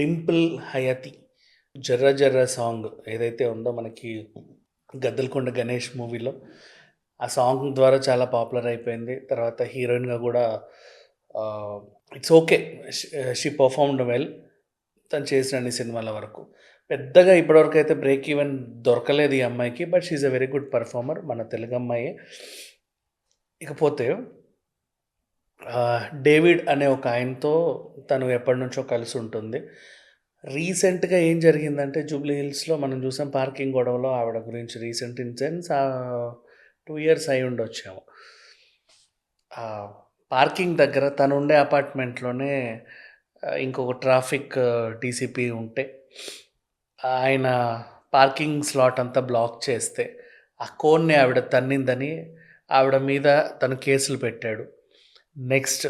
డింపుల్ హయతి జర్ర జర్ర సాంగ్ ఏదైతే ఉందో మనకి గద్దలకొండ గణేష్ మూవీలో ఆ సాంగ్ ద్వారా చాలా పాపులర్ అయిపోయింది. తర్వాత హీరోయిన్గా కూడా it's okay she performed well. తను చేసిన అన్ని సినిమాల వరకు. పెద్దగా ఇప్పటివరకు అయితే బ్రేక్ ఈవెన్ దొరకలేదు ఈ అమ్మాయికి but she a very good performer మన తెలుగు అమ్మాయి. ఇకపోతే డేవిడ్ అనే ఒక ఆయనతో తను ఎప్పటి నుంచో కలిసి ఉంటుంది. రీసెంట్గా ఏం జరిగిందంటే జూబ్లీ హిల్స్లో మనం చూసాం పార్కింగ్ గొడవలో ఆవిడ గురించి రీసెంట్ ఇన్సిడెంట్స్ టూ ఇయర్స్ అయి ఉండొచ్చాము. పార్కింగ్ దగ్గర తను ఉండే అపార్ట్మెంట్లోనే ఇంకొక ట్రాఫిక్ డీసీపీ ఉంటే ఆయన పార్కింగ్ స్లాట్ అంతా బ్లాక్ చేస్తే ఆ కోన్ని ఆవిడ తన్నిందని ఆవిడ మీద తను కేసులు పెట్టాడు. నెక్స్ట్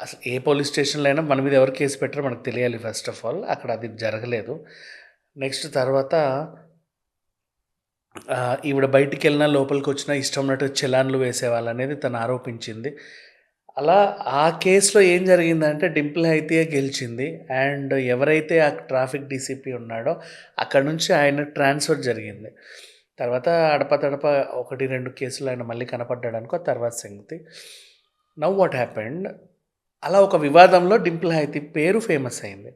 అసలు ఏ పోలీస్ స్టేషన్లో అయినా మన మీద ఎవరు కేసు పెట్టారో మనకు తెలియాలి ఫస్ట్ ఆఫ్ ఆల్. అక్కడ అది జరగలేదు. నెక్స్ట్ తర్వాత ఈవిడ బయటికి వెళ్ళినా లోపలికి వచ్చినా ఇష్టం ఉన్నట్టు చలాన్లు వేసేవాళ్ళు అనేది తను ఆరోపించింది. అలా ఆ కేసులో ఏం జరిగిందంటే డింపుల్ అయితే గెలిచింది. అండ్ ఎవరైతే ఆ ట్రాఫిక్ డీసీపీ ఉన్నాడో అక్కడ నుంచి ఆయన ట్రాన్స్ఫర్ జరిగింది. తర్వాత అడప తడప ఒకటి రెండు కేసులు ఆయన మళ్ళీ కనపడ్డాడు అనుకో తర్వాత సంగతి. నవ్ వాట్ హ్యాపెండ్ అలా ఒక వివాదంలో డింపుల్ హైతి పేరు ఫేమస్ అయింది.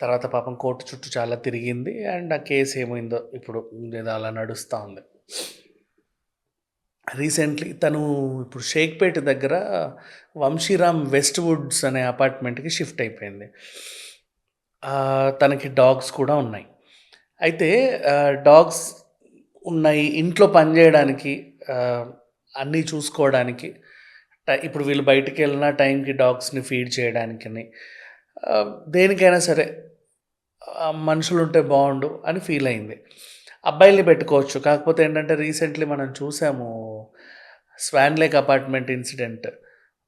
తర్వాత పాపం కోర్టు చుట్టూ చాలా తిరిగింది. అండ్ ఆ కేసు ఏమైందో ఇప్పుడు ఏదో అలా నడుస్తూ ఉంది. రీసెంట్లీ తను ఇప్పుడు షేక్పేట్ దగ్గర వంశీరామ్ వెస్ట్ వుడ్స్ అనే అపార్ట్మెంట్కి షిఫ్ట్ అయిపోయింది. తనకి డాగ్స్ కూడా ఉన్నాయి. అయితే డాగ్స్ ఉన్నాయి ఇంట్లో పనిచేయడానికి అన్నీ చూసుకోవడానికి ఇప్పుడు వీళ్ళు బయటికి వెళ్ళిన టైంకి డాగ్స్ని ఫీడ్ చేయడానికి దేనికైనా సరే మనుషులు ఉంటే బాగుండు అని ఫీల్ అయింది. అబ్బాయిల్ని పెట్టుకోవచ్చు. కాకపోతే ఏంటంటే రీసెంట్లీ మనం చూసాము స్వాన్ లేక్ అపార్ట్మెంట్ ఇన్సిడెంట్.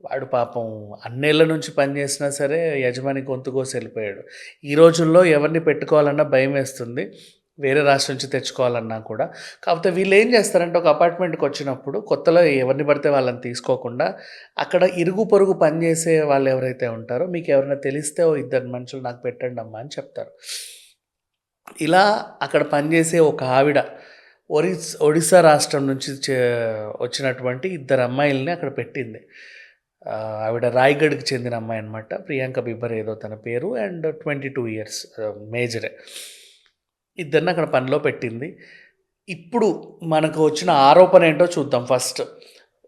వాడు పాపం అన్నేళ్ళ నుంచి పనిచేసినా సరే యజమాని గొంతు కోసి వెళ్ళిపోయాడు. ఈ రోజుల్లో ఎవరిని పెట్టుకోవాలన్నా భయం వేస్తుంది. వేరే రాష్ట్రం నుంచి తెచ్చుకోవాలన్నా కూడా. కాకపోతే వీళ్ళు ఏం చేస్తారంటే ఒక అపార్ట్మెంట్కి వచ్చినప్పుడు కొత్తలో ఎవరిని పడితే వాళ్ళని తీసుకోకుండా అక్కడ ఇరుగు పొరుగు పనిచేసే వాళ్ళు ఎవరైతే ఉంటారో మీకు ఎవరైనా తెలిస్తే ఓ ఇద్దరు మనుషులు నాకు పెట్టండి అమ్మా అని చెప్తారు. ఇలా అక్కడ పనిచేసే ఒక ఆవిడ ఒరిస్ ఒడిస్సా రాష్ట్రం నుంచి చే- వచ్చినటువంటి ఇద్దరు అమ్మాయిల్ని అక్కడ పెట్టింది. ఆవిడ రాయ్గఢ్కి చెందిన అమ్మాయి అనమాట ప్రియాంక బిబ్బర్ ఏదో తన పేరు అండ్ ట్వంటీ టూ ఇయర్స్ మేజరే. ఇద్దరిని అక్కడ పనిలో పెట్టింది. ఇప్పుడు మనకు వచ్చిన ఆరోపణ ఏంటో చూద్దాం ఫస్ట్.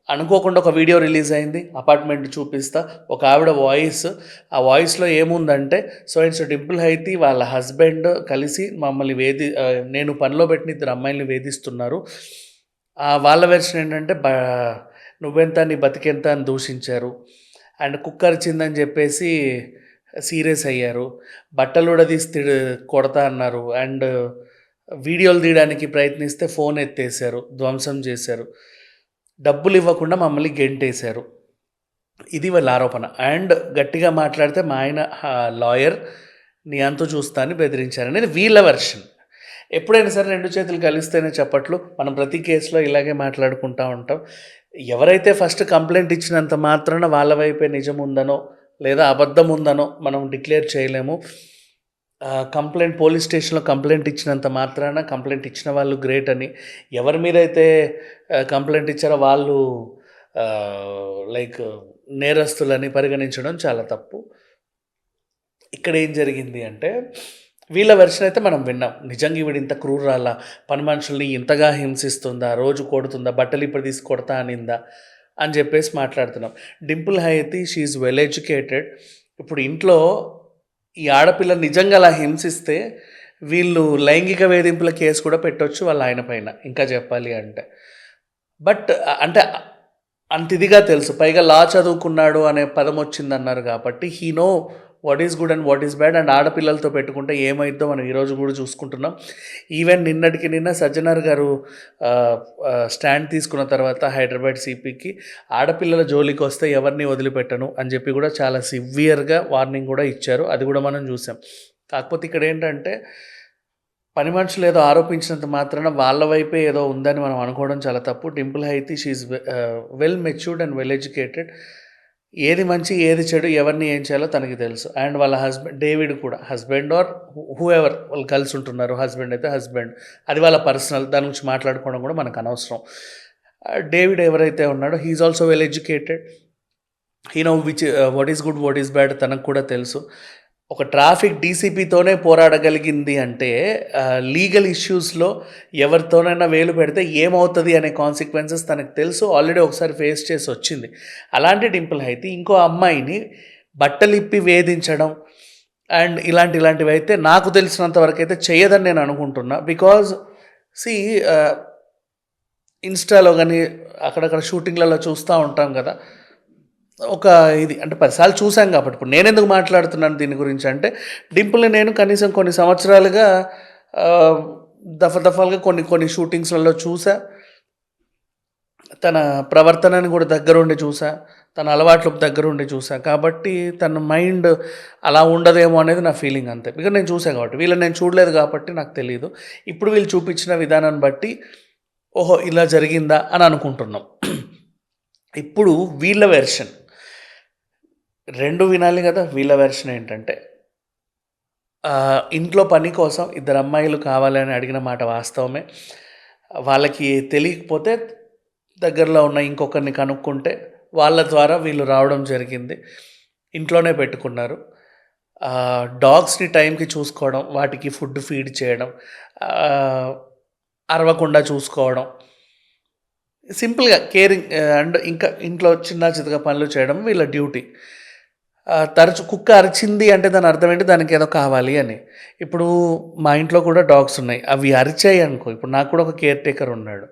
అనుకోకుండా ఒక వీడియో రిలీజ్ అయింది. అపార్ట్మెంట్ చూపిస్తా. ఒక ఆవిడ వాయిస్. ఆ వాయిస్లో ఏముందంటే సో ఇట్స్ డింపుల్ హైతి వాళ్ళ హస్బెండ్ కలిసి మమ్మల్ని వేధి నేను పనిలో పెట్టిన ఇద్దరు అమ్మాయిల్ని వేధిస్తున్నారు. వాళ్ళ వెర్షన్ ఏంటంటే బ నువ్వెంత నీ బతికెంత అని దూషించారు. అండ్ కుక్కర్ చిందని చెప్పేసి సీరియస్ అయ్యారు. బట్టలు కూడా తీసి కొడతా అన్నారు. అండ్ వీడియోలు తీయడానికి ప్రయత్నిస్తే ఫోన్ ఎత్తేసారు. ధ్వంసం చేశారు. డబ్బులు ఇవ్వకుండా మమ్మల్ని గెంటేశారు. ఇది వాళ్ళ ఆరోపణ. అండ్ గట్టిగా మాట్లాడితే మా ఆయన లాయర్ నీ అంతు చూస్తా అని బెదిరించారు. అనేది వీళ్ళ వెర్షన్. ఎప్పుడైనా సరే రెండు చేతులు కలిస్తేనే చెప్పట్లు. మనం ప్రతి కేసులో ఇలాగే మాట్లాడుకుంటూ ఉంటాం. ఎవరైతే ఫస్ట్ కంప్లైంట్ ఇచ్చినంత మాత్రాన వాళ్ళ వైపే నిజం ఉందనో లేదా అబద్ధం ఉందనో మనం డిక్లేర్ చేయలేము. కంప్లైంట్ పోలీస్ స్టేషన్లో కంప్లైంట్ ఇచ్చినంత మాత్రాన కంప్లైంట్ ఇచ్చిన వాళ్ళు గ్రేట్ అని. ఎవరి మీద అయితే కంప్లైంట్ ఇచ్చారో వాళ్ళు లైక్ నేరస్తులని పరిగణించడం చాలా తప్పు. ఇక్కడ ఏం జరిగింది అంటే వీళ్ళ వెర్షన్ అయితే మనం విన్నాం. నిజంగా ఈవిడ ఇంత క్రూరాలా? పని మనుషుల్ని ఇంతగా హింసిస్తుందా? రోజు కొడుతుందా? బట్టలు ఇప్పుడు తీసి కొడతా అనిందా? అని చెప్పేసి మాట్లాడుతున్నాం. Dimple Hayathi she well educated ఇప్పుడు ఇంట్లో ఈ ఆడపిల్ల నిజంగా అలా హింసిస్తే వీళ్ళు లైంగిక వేధింపుల కేసు కూడా పెట్టొచ్చు వాళ్ళ ఆయన పైన ఇంకా చెప్పాలి అంటే. బట్ అంటే అంత ఇదిగా తెలుసు. పైగా లా చదువుకున్నాడు అనే పదం వచ్చింది అన్నారు కాబట్టి he know what is good and what is bad and ఆడపిల్లలతో పెట్టుకుంటే ఏమైద్దో మనం ఈరోజు కూడా చూసుకుంటున్నాం. ఈవెన్ నిన్నటికి నిన్న సజ్జనార్ గారు స్టాండ్ తీసుకున్న తర్వాత హైదరాబాద్ సిపికి ఆడపిల్లల జోలికి వస్తే ఎవరిని వదిలిపెట్టను అని చెప్పి కూడా చాలా సివియర్గా వార్నింగ్ కూడా ఇచ్చారు. అది కూడా మనం చూసాం. కాకపోతే ఇక్కడ ఏంటంటే పని మనుషులు ఏదో ఆరోపించినంత మాత్రాన వాళ్ళ వైపే ఏదో ఉందని మనం అనుకోవడం చాలా తప్పు. Dimple Hayathi she well matured and well educated ఏది మంచి ఏది చెడు ఎవరిని ఏం చేయాలో తనకి తెలుసు. అండ్ వాళ్ళ హస్బెండ్ డేవిడ్ కూడా హస్బెండ్ ఆర్ హూ ఎవర్ వాళ్ళు కలిసి ఉంటున్నారు హస్బెండ్ అయితే హస్బెండ్. అది వాళ్ళ పర్సనల్ దాని గురించి మాట్లాడుకోవడం కూడా మనకు అనవసరం. డేవిడ్ ఎవరైతే ఉన్నాడో he's also well educated. He know which what is good what is bad తనకు కూడా తెలుసు. ఒక ట్రాఫిక్ డీసీపీతోనే పోరాడగలిగింది అంటే లీగల్ ఇష్యూస్లో ఎవరితోనైనా వేలు పెడితే ఏమవుతుంది అనే కాన్సిక్వెన్సెస్ తనకు తెలుసు. ఆల్రెడీ ఒకసారి ఫేస్ చేసి వచ్చింది. అలాంటి డింపుల్ అయితే ఇంకో అమ్మాయిని బట్టలిప్పి వేధించడం అండ్ ఇలాంటి ఇలాంటివి అయితే నాకు తెలిసినంత వరకు అయితే చేయదని నేను అనుకుంటున్నా. బికాజ్ సి ఇన్స్టాలో కానీ అక్కడక్కడ షూటింగ్లలో చూస్తూ ఉంటాం కదా. ఒక ఇది అంటే పదిసార్లు చూసాం కాబట్టి. ఇప్పుడు నేను ఎందుకు మాట్లాడుతున్నాను దీని గురించి అంటే డింపుల్ని నేను కనీసం కొన్ని సంవత్సరాలుగా దఫ దఫాలుగా కొన్ని కొన్ని షూటింగ్స్లలో చూసా తన ప్రవర్తనని కూడా దగ్గరుండి చూసా తన అలవాట్లు దగ్గరుండి చూసా కాబట్టి తన మైండ్ అలా ఉండదేమో అనేది నా ఫీలింగ్ అంతే. బికాజ్ నేను చూసా కాబట్టి. వీళ్ళని నేను చూడలేదు కాబట్టి నాకు తెలియదు ఇప్పుడు వీళ్ళు చూపించిన విధానాన్ని బట్టి ఓహో ఇలా జరిగిందా అని అనుకుంటున్నాం. ఇప్పుడు వీళ్ళ వెర్షన్ రెండు వినాలి కదా వీళ్ళ వెర్షన్ ఏంటంటే ఇంట్లో పని కోసం ఇద్దరు అమ్మాయిలు కావాలని అడిగిన మాట వాస్తవమే. వాళ్ళకి తెలియకపోతే దగ్గరలో ఉన్న ఇంకొకరిని కనుక్కుంటే వాళ్ళ ద్వారా వీళ్ళు రావడం జరిగింది. ఇంట్లోనే పెట్టుకున్నారు. డాగ్స్ని టైంకి చూసుకోవడం వాటికి ఫుడ్ ఫీడ్ చేయడం అరవకుండా చూసుకోవడం. సింపుల్గా కేరింగ్ అండ్ ఇంకా ఇంట్లో చిన్న చితగా పనులు చేయడం వీళ్ళ డ్యూటీ తరచు కుక్క అరిచింది అంటే దాని అర్థం ఏంటి? దానికి ఏదో కావాలి అని. ఇప్పుడు మా ఇంట్లో కూడా డాగ్స్ ఉన్నాయి. అవి అరిచాయి అనుకో. ఇప్పుడు నాకు కూడా ఒక కేర్ టేకర్ ఉన్నాడు.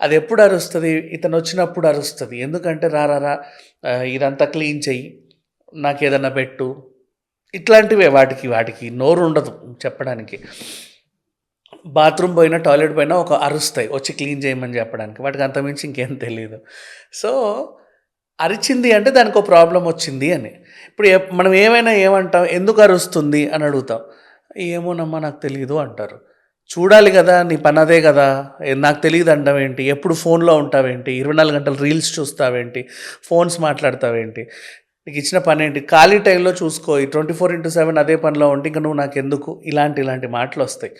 అది ఎప్పుడు అరుస్తుంది? ఇతను వచ్చినప్పుడు అరుస్తుంది. ఎందుకంటే రారా రా ఇదంతా క్లీన్ చెయ్యి. నాకు ఏదన్నా పెట్టు. ఇట్లాంటివే వాటికి వాటికి. నోరు ఉండదు చెప్పడానికి. బాత్రూమ్ పోయినా టాయిలెట్ పోయినా ఒక అరుస్తాయి. వచ్చి క్లీన్ చేయమని చెప్పడానికి. వాటికి అంతమించి ఇంకేం తెలియదు సో అరిచింది అంటే దానికి ఒక ప్రాబ్లం వచ్చింది అని. ఇప్పుడు మనం ఏమైనా ఏమంటాం ఎందుకు అరుస్తుంది అని అడుగుతాం. ఏమోనమ్మా నాకు తెలియదు అంటారు. చూడాలి కదా నీ పని అదే కదా. నాకు తెలియదు అంటావేంటి ఎప్పుడు ఫోన్లో ఉంటావేంటి? ఇరవై నాలుగు గంటలు రీల్స్ చూస్తావేంటి? ఫోన్స్ మాట్లాడతావేంటి? నీకు ఇచ్చిన పని ఏంటి? ఖాళీ టైంలో చూసుకో. ట్వంటీ ఫోర్ ఇంటూ సెవెన్ అదే పనిలో ఉంటే ఇంకా నువ్వు నాకు ఎందుకు ఇలాంటి ఇలాంటి మాటలు వస్తాయి.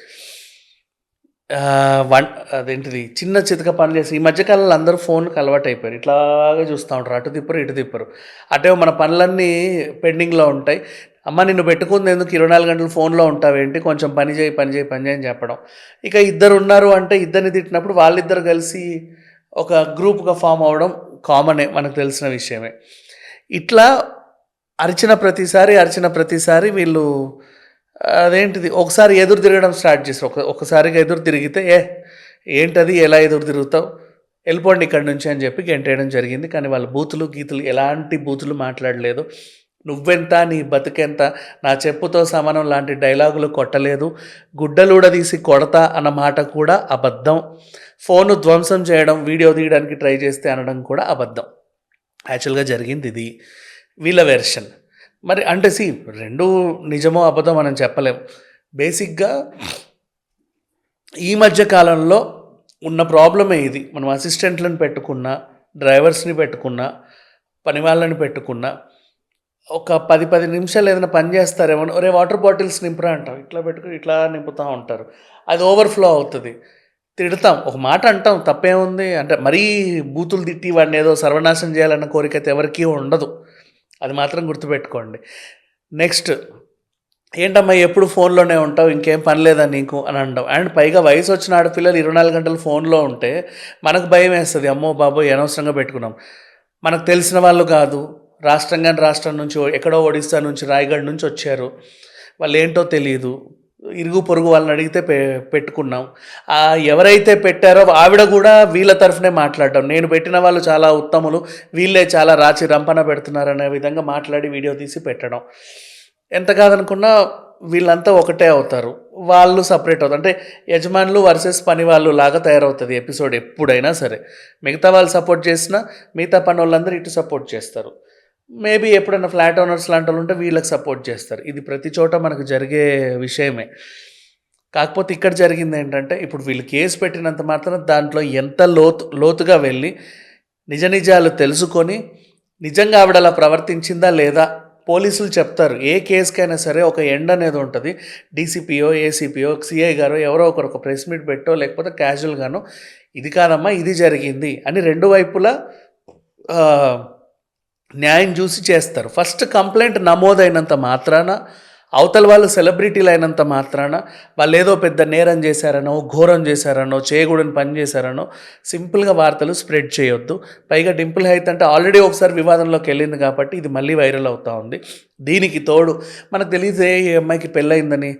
వన్ అదేంటిది చిన్న చితక పని చేసి ఈ మధ్యకాలంలో అందరూ ఫోన్కి అలవాటు అయిపోయారు ఇట్లాగే చూస్తూ ఉంటారు. అటు తిప్పరు ఇటు తిప్పరు. అటే మన పనులన్నీ పెండింగ్లో ఉంటాయి. అమ్మ నిన్ను పెట్టుకుంది ఎందుకు? ఇరవై నాలుగు గంటలు ఫోన్లో ఉంటావేంటి? కొంచెం పని చేయి పని చేయి పని చేయని చెప్పడం. ఇక ఇద్దరు ఉన్నారు అంటే ఇద్దరిని తిట్టినప్పుడు వాళ్ళిద్దరు కలిసి ఒక గ్రూప్గా ఫామ్ అవ్వడం కామనే మనకు తెలిసిన విషయమే. ఇట్లా అరిచిన ప్రతిసారి అరిచిన ప్రతిసారి వీళ్ళు అదేంటిది? ఒకసారి ఎదురు తిరగడం స్టార్ట్ చేసి ఒక ఒకసారిగా ఎదురు తిరిగితే ఏ ఏంటది? ఎలా ఎదురు తిరుగుతావు? వెళ్ళిపోండి ఇక్కడి నుంచి అని చెప్పి గెంటేయడం జరిగింది. కానీ వాళ్ళ బూతులు గీతులు ఎలాంటి బూతులు మాట్లాడలేదు. నువ్వెంత నీ బతుకెంత? నా చెప్పుతో సమానం లాంటి డైలాగులు కొట్టలేదు. గుడ్డలూడ తీసి కొడతా అన్న మాట కూడా అబద్ధం. ఫోను ధ్వంసం చేయడం వీడియో తీయడానికి ట్రై చేస్తే అనడం కూడా అబద్ధం. యాక్చువల్గా జరిగింది ఇది. వీళ్ళ వెర్షన్. మరి అంటే సి రెండు నిజమో అబద్ధం మనం చెప్పలేం. బేసిక్గా ఈ మధ్య కాలంలో ఉన్న ప్రాబ్లమే ఇది. మనం అసిస్టెంట్లను పెట్టుకున్నా డ్రైవర్స్ని పెట్టుకున్నా పని వాళ్ళని పెట్టుకున్నా ఒక పది పది నిమిషాలు ఏదైనా పని చేస్తారేమో ఒరే వాటర్ బాటిల్స్ నింపురా అంటాం ఇట్లా పెట్టుకుని ఇట్లా నింపుతూ ఉంటారు. అది ఓవర్ఫ్లో అవుతుంది. తిడతాం. ఒక మాట అంటాం. తప్పేముంది? అంటే మరీ బూతులు తిట్టి వాడిని ఏదో సర్వనాశనం చేయాలన్న కోరిక అయితే ఎవరికీ ఉండదు. అది మాత్రం గుర్తుపెట్టుకోండి. నెక్స్ట్ ఏంటమ్మా ఎప్పుడు ఫోన్లోనే ఉంటావు? ఇంకేం పని లేదా నీకు? అని అంటాం అండ్ పైగా వయసు వచ్చిన ఆడపిల్లలు ఇరవై నాలుగు గంటలు ఫోన్లో ఉంటే మనకు భయం వేస్తుంది. అమ్మో బాబోయ్ అనవసరంగా పెట్టుకున్నాం. మనకు తెలిసిన వాళ్ళు కాదు. రాష్ట్రం కానీ రాష్ట్రం నుంచి ఎక్కడో ఒడిస్సా నుంచి రాయగఢ్ నుంచి వచ్చారు. వాళ్ళు ఏంటో తెలియదు ఇరుగు పొరుగు వాళ్ళని అడిగితే పె పెట్టుకున్నాం. ఎవరైతే పెట్టారో ఆవిడ కూడా వీళ్ళ తరఫునే మాట్లాడడం. నేను పెట్టిన వాళ్ళు చాలా ఉత్తములు వీళ్ళే చాలా రాచి రంపన పెడుతున్నారు అనే విధంగా మాట్లాడి వీడియో తీసి పెట్టడం. ఎంత కాదనుకున్నా వీళ్ళంతా ఒకటే అవుతారు. వాళ్ళు సపరేట్ అవుతారు. అంటే యజమానులు వర్సెస్ పని వాళ్ళు లాగా తయారవుతుంది ఎపిసోడ్ ఎప్పుడైనా సరే. మిగతా వాళ్ళు సపోర్ట్ చేసినా మిగతా పని వాళ్ళందరూ ఇటు సపోర్ట్ చేస్తారు. మేబీ ఎప్పుడైనా ఫ్లాట్ ఓనర్స్ లాంటి వాళ్ళు ఉంటే వీళ్ళకి సపోర్ట్ చేస్తారు. ఇది ప్రతి చోట మనకు జరిగే విషయమే. కాకపోతే ఇక్కడ జరిగింది ఏంటంటే ఇప్పుడు వీళ్ళు కేసు పెట్టినంత మాత్రం దాంట్లో ఎంత లోతు లోతుగా వెళ్ళి నిజ నిజాలు తెలుసుకొని నిజంగా ఆవిడ అలా ప్రవర్తించిందా లేదా పోలీసులు చెప్తారు. ఏ కేసుకైనా సరే ఒక ఎండ్ అనేది ఉంటుంది. డీసీపీఓ ఏసీపీఓ సిఐ గారు ఎవరో ఒకరు ఒక ప్రెస్ మీట్ పెట్టో లేకపోతే క్యాజువల్గానో ఇది కాదమ్మా ఇది జరిగింది అని రెండు వైపులా న్యాయం చూసి చేస్తారు. ఫస్ట్ కంప్లైంట్ నమోదైనంత మాత్రాన అవతల వాళ్ళు సెలబ్రిటీలు అయినంత మాత్రాన వాళ్ళు ఏదో పెద్ద నేరం చేశారనో ఘోరం చేశారనో చేయకూడని పని చేశారనో సింపుల్గా వార్తలు స్ప్రెడ్ చేయొద్దు. పైగా డింపుల్ హైత్ అంటే ఆల్రెడీ ఒకసారి వివాదంలోకి వెళ్ళింది కాబట్టి ఇది మళ్ళీ వైరల్ అవుతూ ఉంది. దీనికి తోడు మనకు తెలియదే ఈ అమ్మాయికి పెళ్ళయిందని.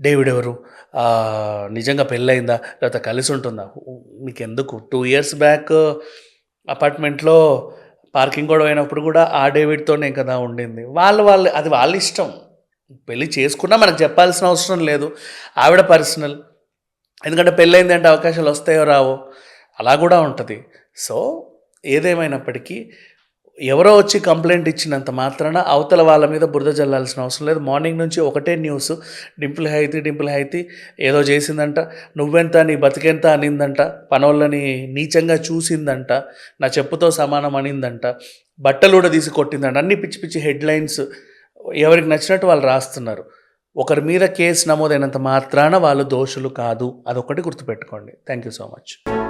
డేవిడ్ ఎవరు? నిజంగా పెళ్ళయిందా? లేకపోతే కలిసి ఉంటుందా? మీకు ఎందుకు టూ ఇయర్స్ బ్యాక్ అపార్ట్మెంట్లో పార్కింగ్ గొడవ అయినప్పుడు కూడా ఆ డేవిడ్తోనే కదా ఉండింది. వాళ్ళు వాళ్ళు అది వాళ్ళ ఇష్టం. పెళ్ళి చేసుకున్నా మనకు చెప్పాల్సిన అవసరం లేదు. ఆవిడ పర్సనల్. ఎందుకంటే పెళ్ళైంది అంటే అవకాశాలు వస్తాయో రావో అలా కూడా ఉంటుంది. సో ఏదేమైనప్పటికీ ఎవరో వచ్చి కంప్లైంట్ ఇచ్చినంత మాత్రాన అవతల వాళ్ళ మీద బురద జల్లాల్సిన అవసరం లేదు. మార్నింగ్ నుంచి ఒకటే న్యూస్. డింపుల్ హైతి డింపుల్ హైతి. ఏదో చేసిందంట. నువ్వెంత నీ బతికెంత అనిందంట. పనోళ్ళని నీచంగా చూసిందంట. నా చెప్పుతో సమానం అనిందంట. బట్టలు కూడా తీసి కొట్టిందంట. అన్ని పిచ్చి పిచ్చి హెడ్లైన్స్ ఎవరికి నచ్చినట్టు వాళ్ళు రాస్తున్నారు. ఒకరి మీద కేసు నమోదైనంత మాత్రాన వాళ్ళు దోషులు కాదు. అదొకటి గుర్తుపెట్టుకోండి. Thank you so much